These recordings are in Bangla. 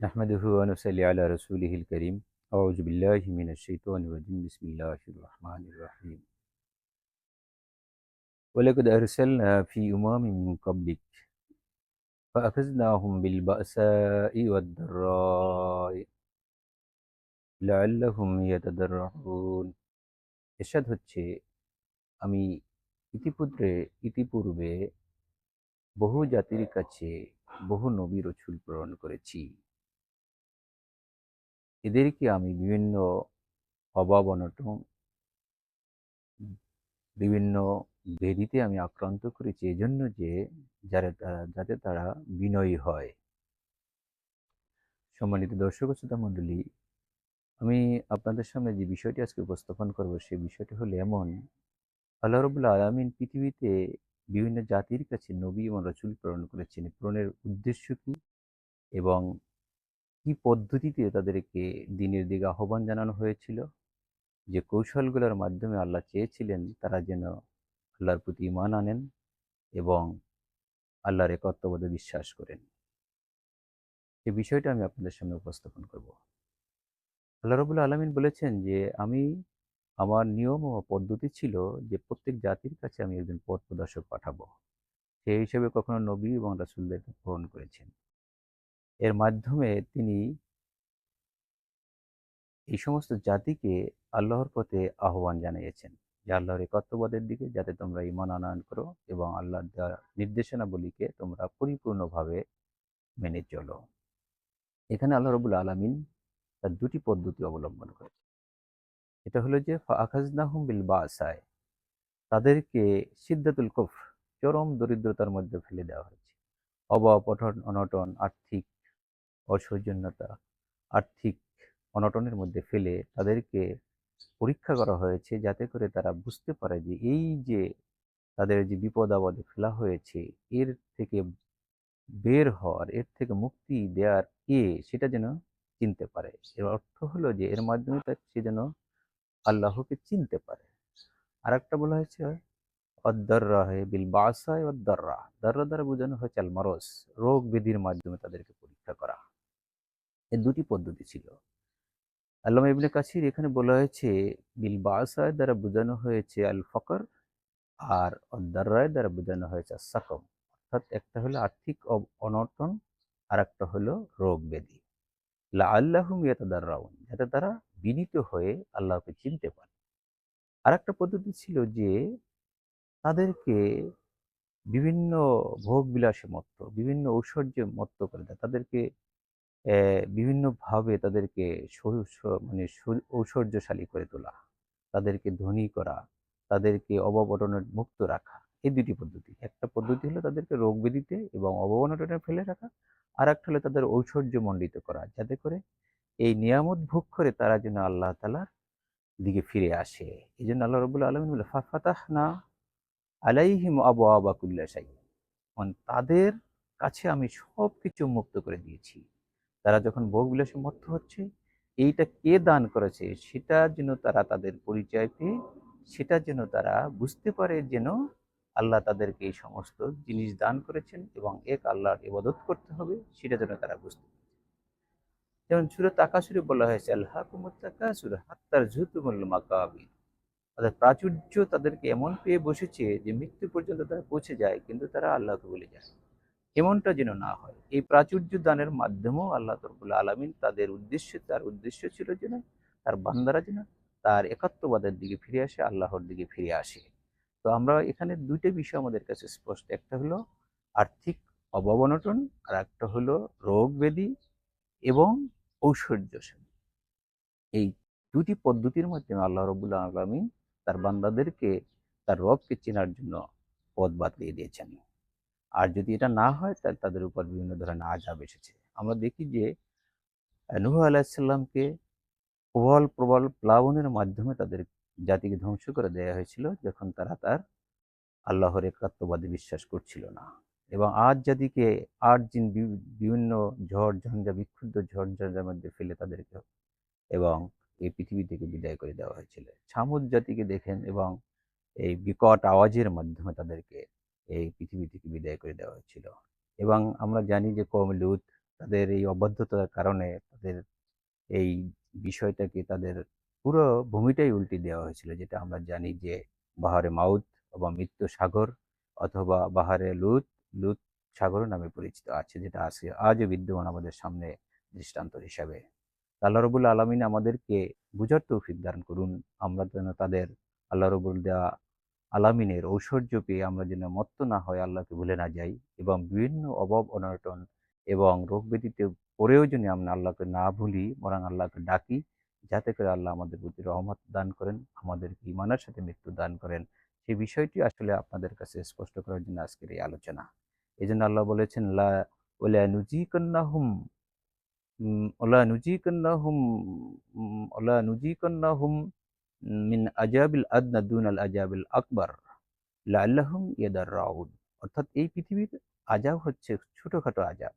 نحمده ونصلي على رسوله الكريم أعوذ بالله من الشيطان الرجيم بسم الله الرحمن الرحيم ولقد أرسلنا في أمم من قبلك فأخذناهم بالبأساء والضراء لعلهم يتضرعون এরশাদ হচ্ছে আমি ইতিপূর্বে ইতিপূর্বে বহু জাতির কাছে বহু নবী রসুল প্রেরণ করেছি এদেরকে আমি বিভিন্ন অভাব, অনটন, বিভিন্ন ব্যাধিতে আমি আক্রান্ত করেছি। এই জন্য যে, যারা তারা যাতে তারা বিনয়ী হয়। সম্মানিত দর্শক শ্রোতা মণ্ডলী আমি আপনাদের সামনে যে বিষয়টি আজকে উপস্থাপন করব সেই বিষয়টি হলো এমন, আল্লাহ রবুল্লা আলমিন পৃথিবীতে বিভিন্ন জাতির কাছে নবী এবং রসুল প্রেরণ করেছেন। প্রেরণের উদ্দেশ্য কি? এবং কি পদ্ধতিতে তাদেরকে দিনের দিকে আহ্বান জানানো হয়েছিল? যে কৌশলগুলোর মাধ্যমে আল্লাহ চেয়েছিলেন তারা যেন আল্লাহর প্রতি ইমান আনেন এবং আল্লাহর একত্ববোধে বিশ্বাস করেন। এই বিষয়টা আমি আপনাদের সামনে উপস্থাপন করব। আল্লাহ রবুল্লা আলমিন বলেছেন যে, আমি, আমার নিয়ম ও পদ্ধতি ছিল যে প্রত্যেক জাতির কাছে আমি একজন পথ প্রদর্শক পাঠাবো। সেই হিসেবে কখনো নবী এবং রাসুলদেরকে গ্রহণ করেছেন। এর মাধ্যমে তিনি এই সমস্ত জাতিকে আল্লাহর পথে আহ্বান জানিয়েছেন যে আল্লাহর এই একত্ববাদের দিকে যাতে তোমরা ইমান আনয়ন করো এবং আল্লাহর দেওয়া নির্দেশনাবলীকে তোমরা পরিপূর্ণভাবে মেনে চলো। এখানে আল্লাহ রবুল আলমিন তার দুটি পদ্ধতি অবলম্বন করে এটা হলো যে আখাজনাহুম বিল বাসায়, তাদেরকে সিদ্ধাতুল কফ চরম দরিদ্রতার মধ্যে ফেলে দেওয়া হয়েছে। অভাব অনটন, আর্থিক অসৌজন্যতা আর্থিক অনটনের মধ্যে ফেলে তাদেরকে পরীক্ষা করা হয়েছে যাতে করে তারা বুঝতে পারে যে এই যে তাদের যে বিপদ আপদে ফেলা হয়েছে, এর থেকে বের হওয়ার, এর থেকে মুক্তি দেওয়ার কে সেটা যেন চিনতে পারে। এর অর্থ হলো যে এর মাধ্যমে সে যেন আল্লাহকে চিনতে পারে। আর একটা বলা হয়েছে অদ্দর্রা হয় বিল বাসায় অদ্দর্রা। দর্রা দ্বারা বোঝানো হয়েছে, আল মারস। রোগ ব্যাধির মাধ্যমে তাদেরকে পরীক্ষা করা। এর দুটি পদ্ধতি ছিল। আল্লামা ইবনে কাসির এখানে বলা হয়েছে, বিল বাসায় দ্বারা বোঝানো হয়েছে আল ফকর আর অদ্দারায় দ্বারা বোঝানো হয়েছে সাকম। অর্থাৎ একটা হলো আর্থিক অনটন আর একটা হলো রোগ ব্যাধি। লা আল্লাহুম ইয়াতাদাররাউন, যাতে তারা বিনীত হয়ে আল্লাহকে চিনতে পারে। আর একটা পদ্ধতি ছিল যে, তাদেরকে বিভিন্ন ভোগ বিলাসে মত্ত, বিভিন্ন ঐশ্বর্যে মত্ত করে দেয়। তাদেরকে বিভিন্নভাবে তাদেরকে মানে ঐশ্বর্যশালী করে তোলা, তাদেরকে ধনী করা, তাদেরকে অববটনের মুক্ত রাখা, এই দুটি পদ্ধতি। একটা পদ্ধতি হলো তাদেরকে রোগ ব্যাধিতে এবং অবনটনে ফেলে রাখা আর একটা হলো তাদের ঐশ্বর্য মণ্ডিত করা, যাতে করে এই নিয়ামত ভোগ করে তারা যেন আল্লাহ তালার দিকে ফিরে আসে। এই জন্য আল্লাহ রবুল্লা আলমিন বলে না আলাইহিম আবু আবাকুল্লা সাই মানে তাদের কাছে আমি সব কিছু মুক্ত করে দিয়েছি। তারা যখন ভোগ বিলাসে মত্ত হচ্ছে, এইটা কে দান করেছে? সেটা যেন তারা তাদের পরিচয় পেয়ে, সেটা যেন তারা বুঝতে পারে যেন আল্লাহ তাদেরকে এই সমস্ত জিনিস দান করেছেন এবং এক আল্লাহর ইবাদত করতে হবে, সেটা যেন তারা বুঝতে পারে। যেমন সুরত আকাশুরে বলা হয়েছে আল্লাহ কুমুত্তাকাসুর হাত্তার ঝুতুমুল মাকাবির। তাদের প্রাচুর্য তাদেরকে এমন পেয়ে বসেছে যে মৃত্যু পর্যন্ত তারা পৌঁছে যায়, কিন্তু তারা আল্লাহকে বলে যায়। এমনটা যেন না হয়। এই প্রাচুর্য দানের মাধ্যমেও আল্লাহ তরফুল আলমিন তাদের উদ্দেশ্য, তার উদ্দেশ্য ছিল যেন তার বান্দারা যেন তার একাত্মবাদের দিকে ফিরে আসে, আল্লাহর দিকে ফিরে আসে। তো আমরা এখানে দুইটা বিষয় আমাদের কাছে স্পষ্ট। একটা হলো আর্থিক অবনটন আর একটা হলো রোগ ব্যাধি এবং ঐশ্বর্যশীল এই দুটি পদ্ধতির মাধ্যমে আল্লাহ রবুল্লা আলমী তার বান্দাদেরকে, তার রবকে চেনার জন্য পথ বাতলিয়ে দিয়েছেন। আর যদি এটা না হয় তাহলে তাদের উপর বিভিন্ন ধরনের আজাব এসেছে। আমরা দেখি যে, নুহ আলাহিসাল্লামকে প্রবল প্রবল প্লাবনের মাধ্যমে তাদের জাতিকে ধ্বংস করে দেওয়া হয়েছিল, যখন তারা তার আল্লাহর একাত্মবাদে বিশ্বাস করছিল না। এবং আজ জাতিকে আট দিন বিভিন্ন ঝড়, ঝঞ্ঝা, বিক্ষুব্ধ ঝড়, ঝঞ্ঝার মধ্যে ফেলে তাদেরকে এবং এই পৃথিবী থেকে বিদায় করে দেওয়া হয়েছিল। ছামুদ জাতিকে দেখেন এবং এই বিকট আওয়াজের মাধ্যমে তাদেরকে এই পৃথিবী থেকে বিদায় করে দেওয়া হয়েছিল। এবং আমরা জানি যে কম লুত তাদের এই অবাধ্যতার কারণে তাদের এই বিষয়টাকে তাদের পুরো ভূমিটাই উল্টে দেওয়া হয়েছিল, যেটা আমরা জানি যে বাহারে মাউদ অথবা মৃত্যু সাগর অথবা বাহারে লুত লুত সাগর নামে পরিচিত আছে, যেটা আছে আজও বিদ্যমান আমাদের সামনে দৃষ্টান্ত হিসাবে। আল্লাহ রবুল আলমিন আমাদেরকে বুঝার তৌফিক দান করুন। আমরা যেন তাদের আল্লাহ রবুল দেওয়া আলামিনের ঐশ্বর্য পেয়ে আমরা যেন মত্ত না হয় আল্লাহকে ভুলে না যাই এবং বিভিন্ন অভাব, অনটন এবং রোগ ব্যাধিতে পরেও যেন আমরা আল্লাহকে না ভুলি, বরং আল্লাহকে ডাকি, যাতে করে আল্লাহ আমাদের প্রতি রহমত দান করেন আমাদেরকে ইমানের সাথে মৃত্যু দান করেন। সেই বিষয়টি আসলে আপনাদের কাছে স্পষ্ট করার জন্য আজকের এই আলোচনা। এই জন্য আল্লাহ বলেছেন, লা, ওলা নুজিকান্নাহুম ওলা নুজিকান্নাহুম ওলা নুজিকান্নাহুম মিন আজাবিল আদনা দুন আল আজাবিল আকবর লাল্লাহুম ইয়াদার রাউদ অর্থাৎ এই পৃথিবীর আজাব হচ্ছে ছোটোখাটো আজাব।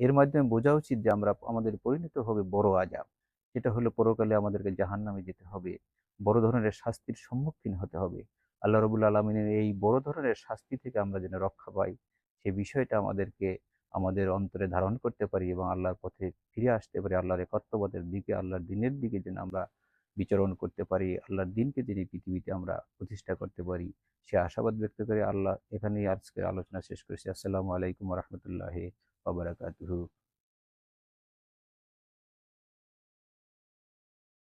এর মাধ্যমে বোঝা উচিত যে আমরা আমাদের পরিণত হবে বড় আজাব। যেটা হলো পরকালে আমাদেরকে জাহান নামে যেতে হবে, বড় ধরনের শাস্তির সম্মুখীন হতে হবে। আল্লাহ রবুল আলমিনের এই বড় ধরনের শাস্তি থেকে আমরা যেন রক্ষা পাই, সে বিষয়টা আমাদেরকে আমাদের অন্তরে ধারণ করতে পারি এবং আল্লাহর পথে ফিরে আসতে পারি, আল্লাহর কর্তব্যদের দিকে, আল্লাহর দিনের দিকে যেন আমরা বিচরণ করতে পারি, আল্লাহর দিনকে যিনি পৃথিবীতে আমরা প্রতিষ্ঠা করতে পারি, সে আশাবাদ ব্যক্ত করে আল্লাহ এখানেই আজকের আলোচনা শেষ করেছি। আসসালামু আলাইকুম রহমতুল্লাহ বাবরাকাতুহু